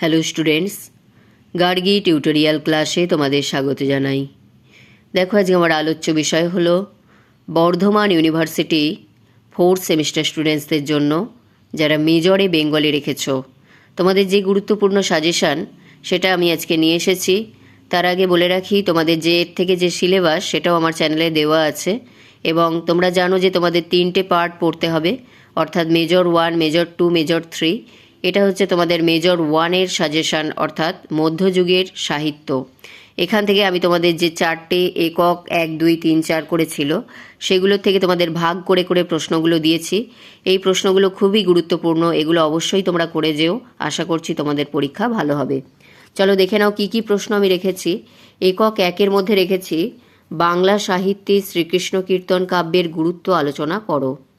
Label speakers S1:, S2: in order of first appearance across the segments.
S1: Hello students Gargi tutorial ক্লাসে তোমাদের স্বাগত জানাই। দেখো, আজকে আমার আলোচ্য বিষয় হলো বর্ধমান ইউনিভার্সিটি ফোর্থ সেমিস্টার স্টুডেন্টসদের জন্য যারা মেজরে বেঙ্গলে রেখেছ, তোমাদের যে গুরুত্বপূর্ণ সাজেশান সেটা আমি আজকে নিয়ে এসেছি। তার আগে বলে রাখি, তোমাদের যে এর থেকে যে সিলেবাস সেটাও আমার চ্যানেলে দেওয়া আছে এবং তোমরা জানো যে তোমাদের তিনটে পার্ট পড়তে হবে, অর্থাৎ major one major two major three এটা হচ্ছে তোমাদের মেজর ওয়ানের সাজেশান অর্থাৎ মধ্যযুগের সাহিত্য। এখান থেকে আমি তোমাদের যে চারটে একক, এক, দুই, তিন, চার করেছিল, সেগুলো থেকে তোমাদের ভাগ করে করে প্রশ্নগুলো দিয়েছি। এই প্রশ্নগুলো খুবই গুরুত্বপূর্ণ, এগুলো অবশ্যই তোমরা করে যেও। আশা করছি তোমাদের পরীক্ষা ভালো হবে। চলো দেখে নাও কি কি প্রশ্ন আমি রেখেছি। একক একের মধ্যে রেখেছি, বাংলা সাহিত্যে শ্রীকৃষ্ণ কীর্তন কাব্যের গুরুত্ব আলোচনা করো।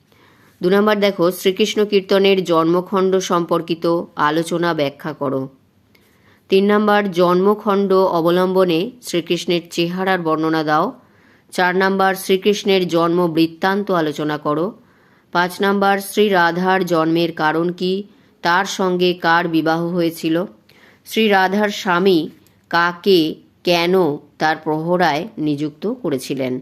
S1: দু নম্বর দেখো, শ্রীকৃষ্ণ কীর্তনের জন্মখণ্ড সম্পর্কিত আলোচনা ব্যাখ্যা করো। তিন নম্বর, জন্মখণ্ড অবলম্বনে শ্রীকৃষ্ণের চেহারার বর্ণনা দাও। চার নম্বর, শ্রীকৃষ্ণের জন্ম বৃত্তান্ত আলোচনা করো। পাঁচ নম্বর শ্রী রাধার জন্মের কারণ কি, তার সঙ্গে কার বিবাহ হয়েছিল? শ্রী রাধার স্বামী কাকে, কেন তার প্রহরায় নিযুক্ত করেছিলেন?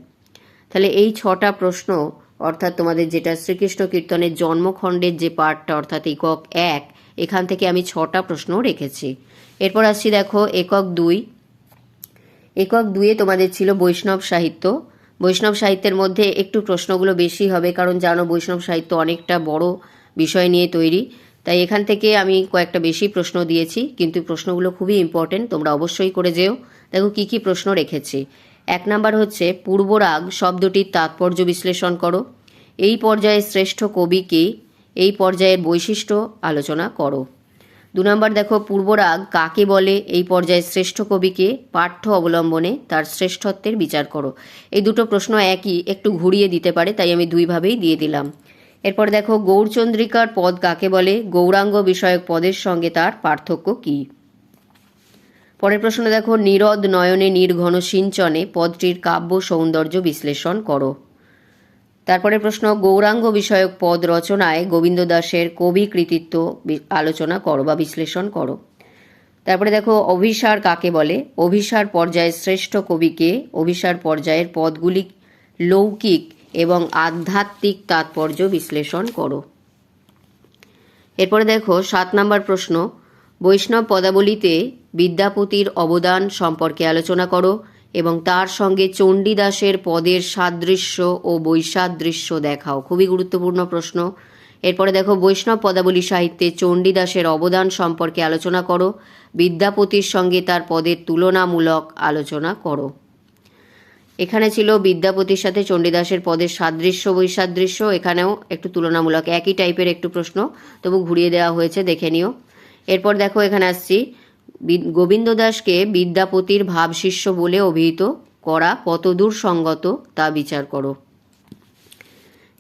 S1: তাহলে এই ছটা প্রশ্ন অর্থাৎ তোমাদের যেটা শ্রীকৃষ্ণ কীর্তনের জন্মখণ্ডের যে পার্টটা অর্থাৎ একক এক, এখান থেকে আমি ছটা প্রশ্ন রেখেছি। এরপর আসছি দেখো, একক দুই। একক দুয়ে তোমাদের ছিল বৈষ্ণব সাহিত্য। বৈষ্ণব সাহিত্যের মধ্যে একটু প্রশ্নগুলো বেশি হবে, কারণ জানো বৈষ্ণব সাহিত্য অনেকটা বড় বিষয় নিয়ে তৈরি। তাই এখান থেকে আমি কয়েকটা বেশি প্রশ্ন দিয়েছি, কিন্তু প্রশ্নগুলো খুবই ইম্পর্টেন্ট তোমরা অবশ্যই করে যেও। দেখো কি কি প্রশ্ন রেখেছি। এক নাম্বার হচ্ছে পূর্বরাগ শব্দটির তাৎপর্য বিশ্লেষণ করো। এই পর্যায়ে শ্রেষ্ঠ কবিকে এই পর্যায়ের বৈশিষ্ট্য আলোচনা করো। দু নম্বর দেখো পূর্বরাগ কাকে বলে? এই পর্যায়ে শ্রেষ্ঠ কবিকে পাঠ্য অবলম্বনে তার শ্রেষ্ঠত্বের বিচার করো। এই দুটো প্রশ্ন একই, একটু ঘুরিয়ে দিতে পারে, তাই আমি দুইভাবেই দিয়ে দিলাম। এরপর দেখো, গৌরচন্দ্রিকার পদ কাকে বলে? গৌরাঙ্গ বিষয়ক পদের সঙ্গে তার পার্থক্য কী? পরের প্রশ্ন দেখো, নীরদ নয়নে নির্ঘন সিঞ্চনে পদটির কাব্য সৌন্দর্য বিশ্লেষণ করো। তারপরে প্রশ্ন, গৌরাঙ্গ বিষয়ক পদ রচনায় গোবিন্দ দাসের কবি কৃতিত্ব আলোচনা করো বা বিশ্লেষণ করো। তারপরে দেখো, অভিসার কাকে বলে? অভিসার পর্যায়ের শ্রেষ্ঠ কবিকে অভিসার পর্যায়ের পদগুলি লৌকিক এবং আধ্যাত্মিক তাৎপর্য বিশ্লেষণ করো। এরপরে দেখো, সাত নম্বর প্রশ্ন বৈষ্ণব পদাবলিতে বিদ্যাপতির অবদান সম্পর্কে আলোচনা করো এবং তার সঙ্গে চণ্ডীদাসের পদের সাদৃশ্য ও বৈসাদৃশ্য দেখাও। খুবই গুরুত্বপূর্ণ প্রশ্ন। এরপরে দেখো, বৈষ্ণব পদাবলী সাহিত্যে চণ্ডীদাসের অবদান সম্পর্কে আলোচনা করো, বিদ্যাপতির সঙ্গে তার পদের তুলনামূলক আলোচনা করো। এখানে ছিল বিদ্যাপতির সাথে চণ্ডীদাসের পদের সাদৃশ্য, বৈসাদৃশ্য, এখানেও একটু তুলনামূলক একই টাইপের একটু প্রশ্ন। তবু ঘুরিয়ে দেওয়া হয়েছে, দেখে নিও। এরপর দেখো এখানে আসছি। গোবিন্দ দাসকে বিদ্যাপতির ভাবশিষ্য বলে অভিহিত করা কতদূর সঙ্গত তা বিচার করো।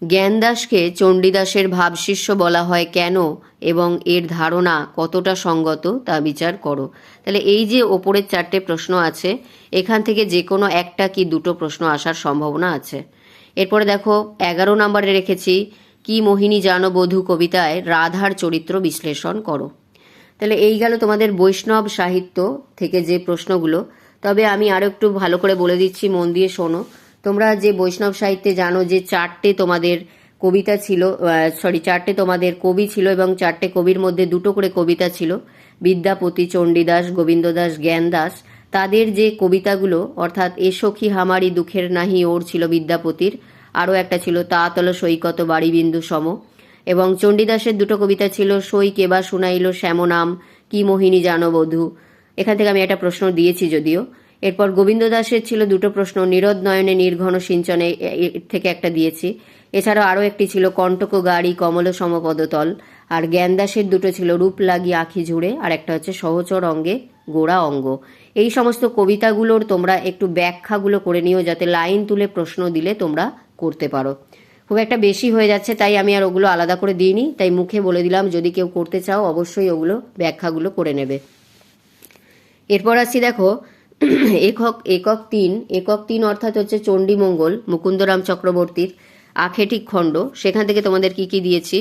S1: জ্ঞানদাসকে চণ্ডীদাসের ভাবশিষ্য বলা হয় কেন এবং এর ধারণা কতটা সঙ্গত তা বিচার করো। তাহলে এই যে ওপরের চারটে প্রশ্ন আছে, এখান থেকে যে কোনো একটা কি দুটো প্রশ্ন আসার সম্ভাবনা আছে। এরপরে দেখো, এগারো নম্বরে রেখেছি, কি মোহিনী জানো বধূ কবিতায় রাধার চরিত্র বিশ্লেষণ করো। তাহলে এই গেল তোমাদের বৈষ্ণব সাহিত্য থেকে যে প্রশ্নগুলো। তবে আমি আরও একটু ভালো করে বলে দিচ্ছি, মন দিয়ে শোনো। তোমরা যে বৈষ্ণব সাহিত্যে জানো যে চারটে তোমাদের কবিতা ছিল সরি চারটে তোমাদের কবি ছিল এবং চারটে কবির মধ্যে দুটো করে কবিতা ছিল। বিদ্যাপতি, চণ্ডীদাস গোবিন্দ দাস জ্ঞান দাস তাদের যে কবিতাগুলো, অর্থাৎ এ সখী হামারি দুঃখের নাহি, ওর ছিল বিদ্যাপতির। আরও একটা ছিল তাতল সৈকত বাড়িবিন্দু সম। এবং চণ্ডীদাসের দুটো কবিতা ছিল, সই কেবা শুনাইল শ্যামনাম, কি মোহিনী জানবধূ এখান থেকে আমি একটা প্রশ্ন দিয়েছি যদিও। এরপর গোবিন্দ দাসের ছিল দুটো প্রশ্ন নিরদ নয়নে নির্ঘন সিঞ্চনে থেকে একটা দিয়েছি। এছাড়াও আরও একটি ছিল, কণ্টক গাড়ি কমল সমপদতল। আর জ্ঞানদাসের দুটো ছিল, রূপ লাগি আখি ঝুড়ে। আর একটা হচ্ছে, সহচর অঙ্গে গোড়া অঙ্গ। এই সমস্ত কবিতাগুলোর তোমরা একটু ব্যাখ্যাগুলো করে নিও, যাতে লাইন তুলে প্রশ্ন দিলে তোমরা করতে পারো। খুব একটা বেশি হয়ে যাচ্ছে, তাই আমি আর ওগুলো আলাদা করে দিইনি। তাই মুখে বলে দিলাম, যদি কেউ করতে চাও, অবশ্যই ওগুলো ব্যাখ্যাগুলো করে নেবে। এরপর আসছি দেখো, একক একক তিন। একক তিন অর্থাৎ হচ্ছে চণ্ডীমঙ্গল মুকুন্দরাম চক্রবর্তীর আখেটিক খণ্ড। সেখান থেকে তোমাদের কি কি দিয়েছি?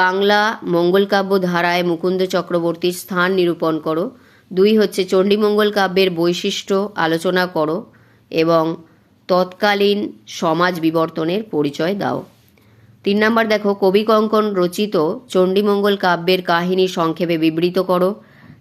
S1: বাংলা মঙ্গলকাব্য ধারায় মুকুন্দ চক্রবর্তীর স্থান নিরূপণ করো। দুই হচ্ছে চণ্ডীমঙ্গল কাব্যের বৈশিষ্ট্য আলোচনা করো এবং তৎকালীন সমাজ বিবর্তনের পরিচয় দাও। তিন নম্বর দেখো, কবি কঙ্কন রচিত চণ্ডীমঙ্গল কাব্যের কাহিনী সংক্ষেপে বিবৃত করো।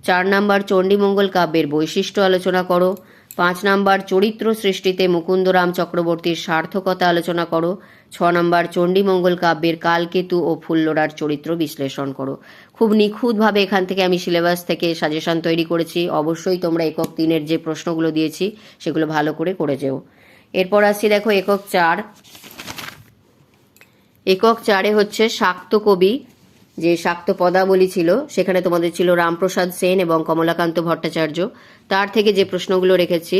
S1: চার নম্বর, চণ্ডীমঙ্গল কাব্যের বৈশিষ্ট্য আলোচনা করো। পাঁচ নম্বর, চরিত্র সৃষ্টিতে মুকুন্দরাম চক্রবর্তীর সার্থকতা আলোচনা করো। ছ নম্বর, চণ্ডীমঙ্গল কাব্যের কালকেতু ও ফুল্লরার চরিত্র বিশ্লেষণ করো। খুব নিখুঁতভাবে এখান থেকে আমি সিলেবাস থেকে সাজেশন তৈরি করেছি। অবশ্যই তোমরা একক তিনের যে প্রশ্নগুলো দিয়েছি, সেগুলো ভালো করে করে যেও। এরপর আসছি দেখো একক চার। একক চারে হচ্ছে শাক্ত কবি, যে শাক্ত পদাবলী ছিল, সেখানে তোমাদের ছিল রামপ্রসাদ সেন এবং কমলাকান্ত ভট্টাচার্য। তার থেকে যে প্রশ্নগুলো রেখেছি,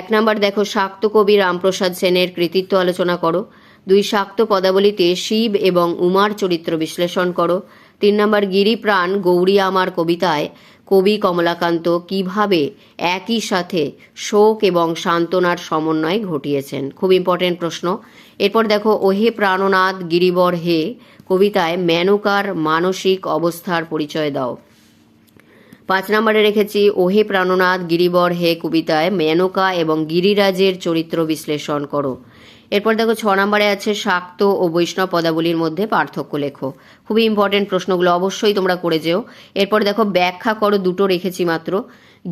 S1: এক নাম্বার দেখো শাক্ত কবি রামপ্রসাদ সেনের কৃতিত্ব আলোচনা করো। দুই শাক্ত পদাবলীতে শিব এবং উমার চরিত্র বিশ্লেষণ করো। তিন নম্বর গিরিপ্রাণ গৌরী আমার কবিতায়, কবি কমলাকান্ত কীভাবে একই সাথে শোক এবং সান্ত্বনার সমন্বয় ঘটিয়েছেন? খুব ইম্পর্টেন্ট প্রশ্ন। এরপর দেখো, ওহে প্রাণনাথ গিরিবর হে, কবিতায় মেনকার মানসিক অবস্থার পরিচয় দাও। পাঁচ নম্বরে রেখেছি ওহে প্রাণনাথ, গিরিবর, হে কবিতায়, মেনকা এবং গিরিরাজের চরিত্র বিশ্লেষণ করো। এরপর দেখো ছ নম্বরে আছে শাক্ত ও বৈষ্ণব পদাবলীর মধ্যে পার্থক্য লেখো। খুবই ইম্পর্টেন্ট প্রশ্নগুলো অবশ্যই তোমরা করে যেও। এরপর দেখো ব্যাখ্যা করো দুটো রেখেছি মাত্র।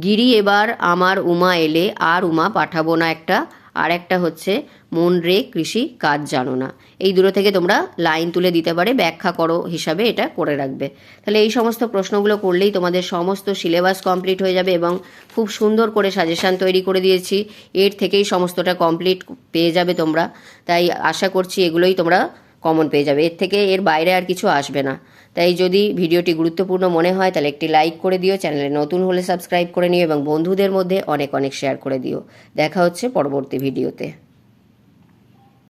S1: গিরি এবার আমার উমা এলে, আর উমা পাঠাবো না একটা আর একটা হচ্ছে, মন রে কৃষি কাজ জানো না। এই দুটো থেকে তোমরা লাইন তুলে দিতে পারে, ব্যাখ্যা করো হিসাবে এটা করে রাখবে। তাহলে এই সমস্ত প্রশ্নগুলো করলেই তোমাদের সমস্ত সিলেবাস কমপ্লিট হয়ে যাবে এবং খুব সুন্দর করে সাজেশান তৈরি করে দিয়েছি। এর থেকেই সমস্তটা কমপ্লিট পেয়ে যাবে তোমরা। তাই আশা করছি এগুলোই তোমরা কমন পেয়ে যাবে। এর থেকে এর বাইরে আর কিছু আসবে না। তাই যদি ভিডিওটি গুরুত্বপূর্ণ মনে হয়, তাহলে একটি লাইক করে দিও, চ্যানেলে নতুন হলে সাবস্ক্রাইব করে নিও এবং বন্ধুদের মধ্যে অনেক অনেক শেয়ার করে দিও। দেখা হচ্ছে পরবর্তী ভিডিওতে।